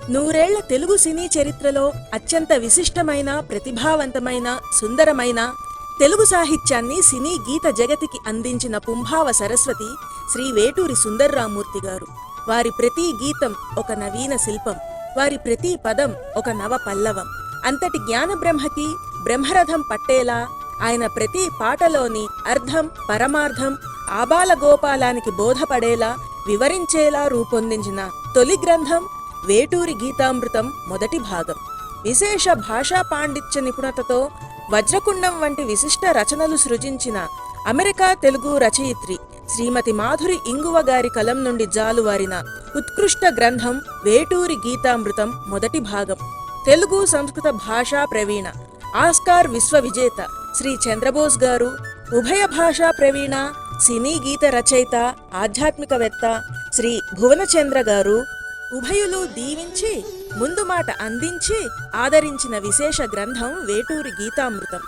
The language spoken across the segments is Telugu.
నూరేళ్ళ తెలుగు సినీ చరిత్రలో అత్యంత విశిష్టమైన ప్రతిభావంతమైన సుందరమైన తెలుగు సాహిత్యాన్ని సినీ గీత జగతికి అందించిన పుంభావ సరస్వతి శ్రీ వేటూరి సుందర్రామూర్తి గారు. వారి ప్రతి గీతం ఒక నవీన శిల్పం వారి ప్రతి పదం ఒక నవ పల్లవం. అంతటి జ్ఞానబ్రహ్మకి బ్రహ్మరథం పట్టేలా ఆయన ప్రతి పాటలోని అర్థం పరమార్థం ఆబాల గోపాలానికి బోధపడేలా వివరించేలా రూపొందించిన తొలి గ్రంథం వేటూరి గీతామృతం మొదటి భాగం. విశేష భాషా పాండిత్య నిపుణతతో వజ్రకుండం వంటి విశిష్ట రచనలు సృజించిన అమెరికా తెలుగు రచయిత్రి శ్రీమతి మాధురి ఇంగువ గారి కలం నుండి జాలువారిన ఉత్కృష్ట గ్రంథం వేటూరి గీతామృతం మొదటి భాగం. తెలుగు సంస్కృత భాషా ప్రవీణ ఆస్కార్ విశ్వవిజేత శ్రీ చంద్రబోస్ గారు ఉభయ భాషా ప్రవీణ సినీ గీత రచయిత ఆధ్యాత్మికవేత్త శ్రీ భువనచంద్ర గారు ఉభయులు దీవించి ముందు మాట అందించి ఆదరించిన విశేష గ్రంథం వేటూరి గీతామృతం.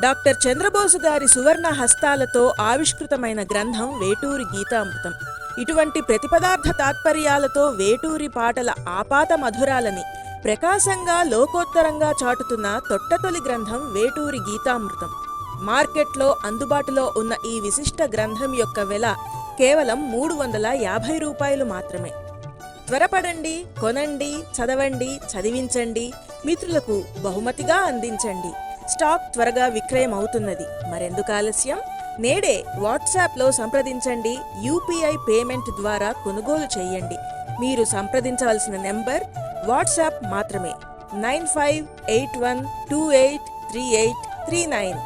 డాక్టర్ చంద్రబోసు గారి సువర్ణ హస్తాలతో ఆవిష్కృతమైన గ్రంథం వేటూరి గీతామృతం. ఇటువంటి ప్రతిపదార్థ తాత్పర్యాలతో వేటూరి పాటల ఆపాత మధురాలని ప్రకాశంగా లోకోత్తరంగా చాటుతున్న తొట్టతొలి గ్రంథం వేటూరి గీతామృతం. మార్కెట్లో అందుబాటులో ఉన్న ఈ విశిష్ట గ్రంథం యొక్క వెల కేవలం మూడు వందల యాభై రూపాయలు మాత్రమే. త్వరపడండి కొనండి చదవండి చదివించండి మిత్రులకు బహుమతిగా అందించండి. స్టాక్ త్వరగా విక్రయం అవుతున్నది మరెందుకు ఆలస్యం? నేడే వాట్సాప్లో సంప్రదించండి యూపీఐ పేమెంట్ ద్వారా కొనుగోలు చేయండి. మీరు సంప్రదించవలసిన నెంబర్ వాట్సాప్ మాత్రమే. Nine five eight one two eight three eight three nine.